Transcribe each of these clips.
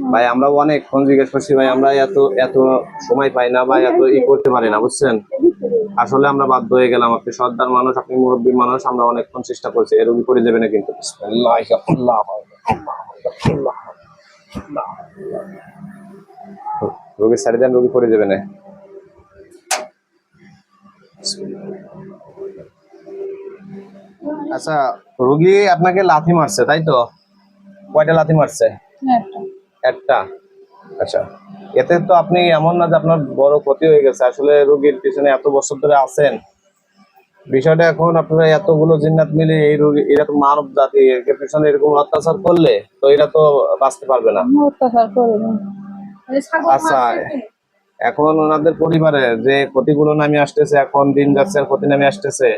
ভাই আমরা অনেক ফোন জিজ্ঞেস করছি ভাই আমরা এত এত সময় পাই না বা এত ই করতে পারি না বুঝছেন? আসলে আমরা বাধ্য হয়ে গেলাম আপনি সর্দার মানুষ আপনি মুরব্বী মানুষ আমরা অনেকক্ষণ চেষ্টা করছি এরকম করে দেবে না কিন্তু। বিসমিল্লাহ, আল্লাহ, আল্লাহ, আল্লাহ। রোগী সারি দেন রোগী করে দেবে না। আচ্ছা রোগী আপনাকে লাথি মারছে তাই তো? কয়টা লাথি মারছে? একটা। আচ্ছা। এতে তো আপনি এমন না যে আপনার বড় ক্ষতি হয়ে গেছে। আসলে রোগীর পিছনে এত বছর ধরে আছেন। বিষয়টা এখন আপনারা এতগুলো জিন্নাত মিলে এই রোগী এরা তো মানব জাতি এর পিছনে এরকম অত্যাচার করলে তো এরা তো বাঁচতে পারবে না। অত্যাচার আচ্ছা এখন ওনাদের পরিবারে যে ক্ষতিগুলো নামে আসতেছে এখন দিন যাচ্ছে আর ক্ষতি নামে আসতেছে।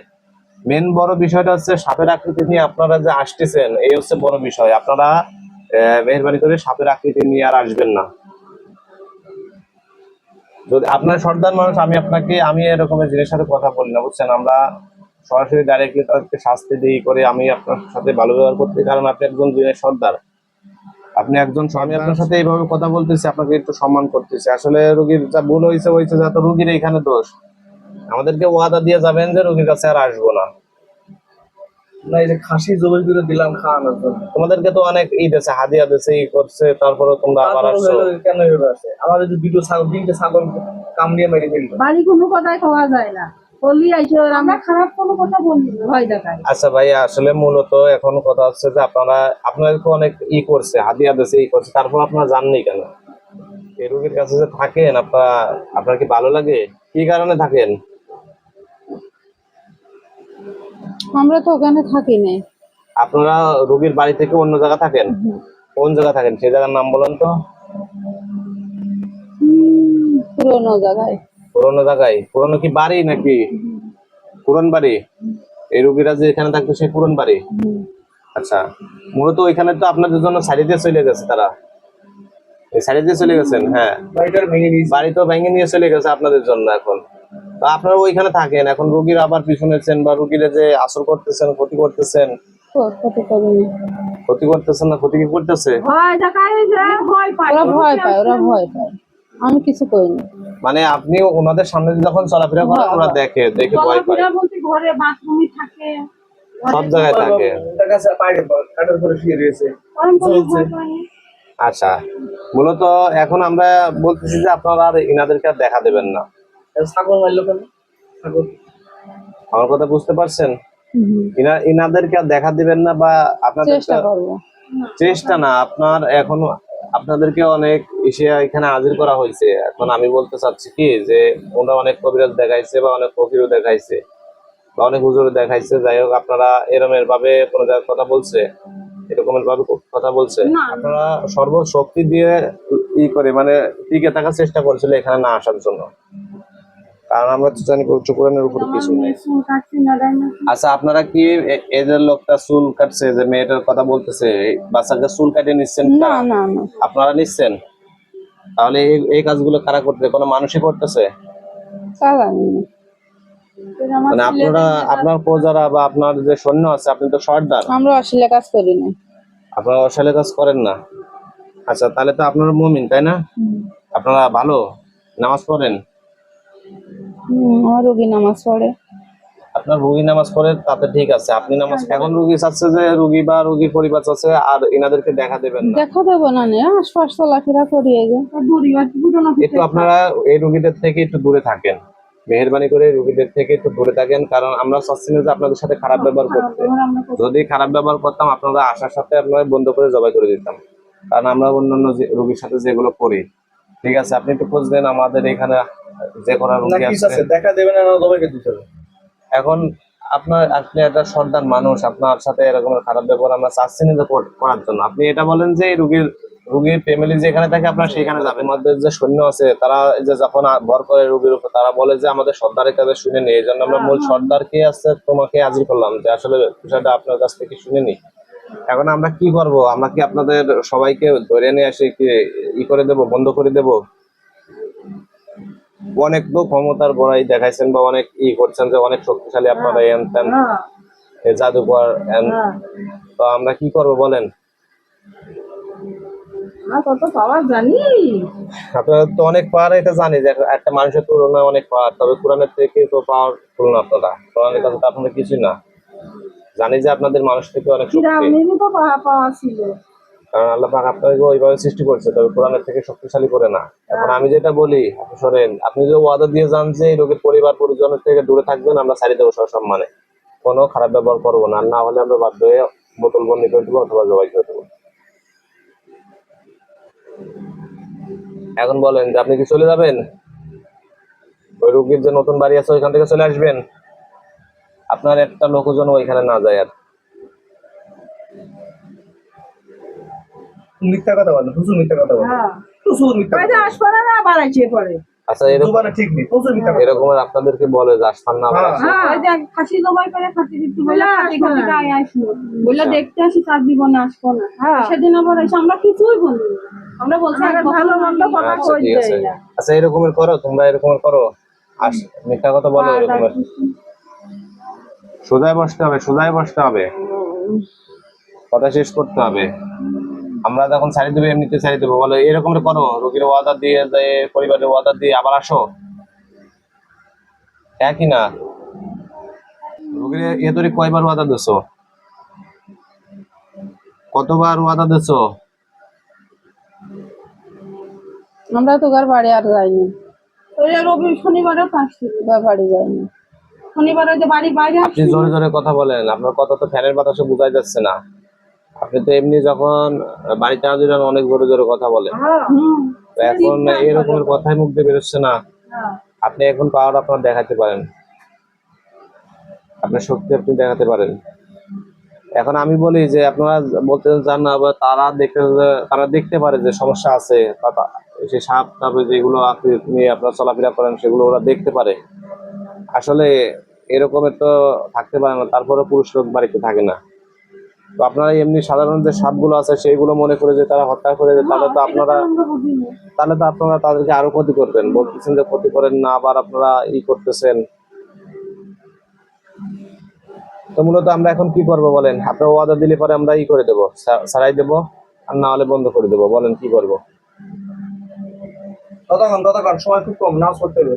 মেন বড় বিষয়টা হচ্ছে সাপের আকৃতি নিয়ে আপনারা যে আসতেছেন এই হচ্ছে বড় বিষয়। আপনারা মেহরবানি করে সাপের আকৃতি নিয়ে আর আসবেন না। যদি আপনার সর্দার মানুষ, আমি আপনাকে, আমি এরকমের জিনিসের সাথে কথা বলি না, বুঝছেন? আমরা সরাসরি ডাইরেক্টলি তাদেরকে শাস্তি দিয়ে করে আমি আপনার সাথে ভালো ব্যবহার করতে কারণ আপনি একজন দিনের সর্দার। আপনি একজন আমি আপনার সাথে এইভাবে কথা বলতেছি, আপনাকে একটু সম্মান করতেছি। আসলে রোগীর যা ভুল হয়েছে হয়েছে যা তো রোগীর এখানে দোষ। আমাদেরকে ওয়াদা দিয়ে যাবেন যে রোগীর কাছে আর আসব না। না এই যে খাসি জবাই করে দিলাম খাওয়ানোর জন্য। তোমাদেরকে তো অনেক ই দিয়েছে হাদিয়া দিয়েছে ই করছে তারপরে তোমরা আবার আসছো। কেন এভাবে আছে আমাদের যে দুটো ছাগল তিনটে ছাগল কামড়িয়ে মেরে দিল বাড়ি কোনো কথাই খাওয়া যায় না। আচ্ছা ভাই আসলে মূলত এখন কথা হচ্ছে যে আপনারা আপনাদেরকে অনেক ই করছে হাদিয়া দিয়েছে ই করছে তারপর আপনারা জাননি কেন? এই রোগীর কাছে যে থাকেন আপনার আপনার কি ভালো লাগে? কি কারণে থাকেন? আমরা তো ওখানে থাকি না আপনারা রোগীর বাড়ি থেকে অন্য জায়গা থাকেন? কোন জায়গা থাকেন? সেই জায়গার নাম বলেন তো। পুরোনো জায়গায়। পুরোনো জায়গায়? পুরোনো কি বাড়ি নাকি? পুরন বাড়ি? এই রোগীরা যে এখানে থাকতো সেই পুরন বাড়ি? আচ্ছা মূলত ওইখানে তো আপনাদের জন্য সাইডে দিয়ে চলে গেছে তারা। এই সাইডে দিয়ে চলে গেছেন হ্যাঁ। বাড়ি তো ভেঙে নিয়ে চলে গেছে আপনাদের জন্য এখন। তো আপনারা ওইখানে থাকেন এখন রোগীর আবার পিছনেছেন বা রোগীরা যে আসর করতেছেন ক্ষতি করতেছেন? ক্ষতি করতেছেন না ক্ষতি কি করতেছে? ভয় দেখায় যে ভয় পায়। ওরা ভয় পায় ওরা ভয় পায়। আমি কিছু করিনি মানে আপনি ওনাদের সামনে যখন চলাফেরা করেন ওরা দেখে দেখে ভয় পায়। ঘরে বাথরুমে থাকে। সব জায়গায় থাকে। আচ্ছা। মূলত এখন আমরা বলতেছি যে আপনারা আর ইনাদেরকে আর দেখা দেবেন না। ছাগল মারলো কেন? ছাগল। আমার কথা বুঝতে পারছেন? ইনা ইনাদেরকে আর দেখা দিবেন না বা আপনাদের চেষ্টা না আপনার এখন আপনাদেরকে অনেক এসে এখানে হাজির করা হয়েছে। এখন আমি বলতে চাচ্ছি কি যে ওরা অনেক কবিরাজ দেখাইছে বা অনেক ফকিরও দেখাইছে বা অনেক হুজুর দেখাইছে। যাই হোক আপনারা এরমের ভাবে কোনো জায়গায় কথা বলছে? এরকমের ভাবে কথা বলছে। আপনারা সর্বশক্তি দিয়ে ই করে মানে টিকে থাকার চেষ্টা করছিল এখানে না আসার জন্য। কারণ আমরা তো জানি উচ্চ কোরআনের উপরে কিছু নেই? আচ্ছা আপনারা কি এ- এই যে লোকটা চুল কাটছে? যে মেয়েটার কথা বলতেছে বাচ্চাকে চুল কাটিয়ে নিচ্ছেন না না না। আপনারা নিচ্ছেন? তাহলে এই কাজগুলো কারা করতে? কোনো মানুষই করতেছে? মানে আপনারা আপনার প্রজারা বা আপনার যে সৈন্য আছে আপনি তো সর্দার। আমরা অশ্লীল কাজ করি না। আপনারা অশালে কাজ করেন না। আচ্ছা তাহলে তো আপনারা মুমিন তাই না? আপনারা ভালো? নামাজ পড়েন? আমার রোগী নামাজ পড়ে। আপনার রুগী নামাজ পড়ে তাতে ঠিক আছে। আপনি নামাজ এখন রুগী চাচ্ছে যে রুগী বা রুগী পরিবার চাচ্ছে আর এনাদেরকে দেখা দেবেন না। দেখা দেবো না নে আশপাশ চলাফেরা করি এই একটু আপনারা এই রোগীদের থেকে একটু দূরে থাকেন। মেহরবানি করে রোগীদের থেকে একটু দূরে থাকেন কারণ আমরা চাচ্ছি না যে আপনাদের সাথে খারাপ ব্যবহার করতে। যদি খারাপ ব্যবহার করতাম আপনারা আসার সাথে আপনারা বন্ধ করে জবাই করে দিতাম। কারণ আমরা অন্যান্য যে রোগীর সাথে যেগুলো করি ঠিক আছে আপনি একটু খোঁজ দেন আমাদের এখানে যে দেখা দেবে না দিতে হবে। এখন আপনার আপনি একটা সর্দার মানুষ আপনার সাথে এরকম খারাপ ব্যবহার আমরা চাচ্ছি না করার জন্য। আপনি এটা বলেন যে রুগীর রুগীর ফ্যামিলি যেখানে থাকে আপনার সেখানে যাবেন। আমাদের যে সৈন্য আছে তারা যে যখন ভর করে রুগীর উপর তারা বলে যে আমাদের সর্দারের কাছে শুনে নি। এই জন্য আমরা মূল সর্দার কে আছে তোমাকে হাজির করলাম যে আসলে বিষয়টা আপনার কাছ থেকে শুনে নি। এখন আমরা কি করব? আমরা কি আপনাদের সবাইকে ধরে নিয়ে এসে কি ই করে দেব বন্ধ করে দেব? অনেক তো ক্ষমতার বড়াই দেখাইছেন বা অনেক ই করছেন যে অনেক শক্তিশালী আপনারা এন তেন এ জাদুকর এন। তো আমরা কি করব বলেন? আপনারা তো অনেক পাওয়ার এটা জানি যে একটা মানুষের তুলনায় অনেক পাওয়ার তবে কোরআনের থেকে তো পাওয়ার তুলনা আপনারা। কোরআনের কাছে তো আপনাদের কিছুই না। জানি যে আপনাদের মানুষ থেকে অনেক শক্তি। কারণ আল্লাহ পাক আপনাকে ওইভাবে সৃষ্টি করছে, তবে কোরআনের থেকে শক্তিশালী করে না। এখন আমি যেটা বলি, শোনেন, আপনি যে ওয়াদা দিয়ে যান যে এই রোগীর পরিবার, পরিজনের থেকে দূরে থাকবেন, আমরা সারি দেবো সসম্মানে কোনো খারাপ ব্যবহার করব না না হলে আমরা বাধ্য হয়ে বোতল বন্দি করে দেবো অথবা জবাই করে দেবো। এখন বলেন যে আপনি কি চলে যাবেন? ওই রোগীর যে নতুন বাড়ি আছে, ওইখান থেকে চলে আসবেন? আপনার একটা লোকজন ওইখানে না যায় আর। মিথ্যা কথা বলে প্রচুর মিথ্যা কথা বলে। হ্যাঁ। প্রচুর মিথ্যা কথা আসবে না বাড়াইছে পরে। আচ্ছা এরকম ঠিক নেই প্রচুর মিথ্যা এরকম আপনাদেরকে বলে যে আসতাম না হ্যাঁ। হ্যাঁ। ওই যে খাসি জবাই করে খাসি দিতে বলে বলে খাসি আসব খাসি না। গায়ে আসলো। বলে আচ্ছা। দেখতে আসি চার দিব আসব না। সেদিন আবার এসে আমরা কিছুই বলি আমরা বলছি ভালো মন্দ কথা আচ্ছা কই না। আচ্ছা এরকমের করো তোমরা এরকমের করো। আস মিথ্যা কথা বলো এরকমের। সোজায় বসতে হবে সোজায় বসতে হবে। কথা শেষ করতে হবে। আমরা যখন ছাড়ি দেবো এমনিতে ছাড়ি দেবো। বলো এরকমের করো রোগীর ওয়াদা দিয়ে পরিবারের ওয়াদা দিয়ে আবার আসো। একই না? রোগীর এ তোরে কয়বার ওয়াদা দিছো? কতবার ওয়াদা দিছো? আমরা তো ঘর বাড়ি আর যাইনি। ওই রবি শনিবারেও ঘর বাড়ি যাইনি। শনিবার যে বাড়ির বাইরে আপনি জোরে জোরে কথা বলেন আপনার কথা তো ফ্যানের বাতাসে বোঝাই যাচ্ছে না। আপনি তো এমনি যখন বাড়িতে আসবেন অনেক জোরে জোরে কথা বলেন। হ্যাঁ। এখন এরকমের কথাই মুখ দিয়ে বেরোচ্ছে না। হ্যাঁ। আপনি এখন পাওয়ার আপনার দেখাতে পারেন। আপনার শক্তি আপনি দেখাতে পারেন। এখন আমি বলি যে আপনারা বলতে চান না আবার তারা দেখতে তারা দেখতে পারে যে সমস্যা আছে বা সেই সাপ তারপরে যেগুলো আপনি নিয়ে আপনারা চলাফেরা করেন সেগুলো ওরা দেখতে পারে। আসলে এরকমের তো থাকতে পারে না তারপরে পুরুষ লোক বাড়িতে থাকে না। তো আপনারা এমনি সাধারণ যে সাপগুলো আছে সেইগুলো মনে করে যে তারা হত্যা করে যে তাহলে তো আপনারা তাহলে তো আপনারা তাদেরকে আরও ক্ষতি করবেন। বলতেছেন যে ক্ষতি করেন না আবার আপনারা ই করতেছেন। তো মূলত আমরা এখন কি করব বলেন? আপনারা ওয়াদা দিলে পরে আমরা ই করে দেবো সারাই দেবো আর না হলে বন্ধ করে দেবো। বলেন কি করব? ততক্ষণ ততক্ষণ সময় খুব কম নামাজ পড়তে হবে।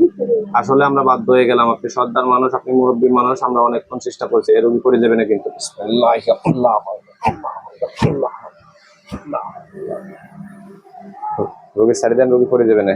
আসলে আমরা বাধ্য হয়ে গেলাম আপনি সর্দার মানুষ আপনি মুরব্বী মানুষ আমরা অনেকক্ষণ চেষ্টা করছি এর রুগী করে দেবে না কিন্তু। বিসমিল্লাহির রহমানির রোগী সারি দেন রোগী করে দেবে না।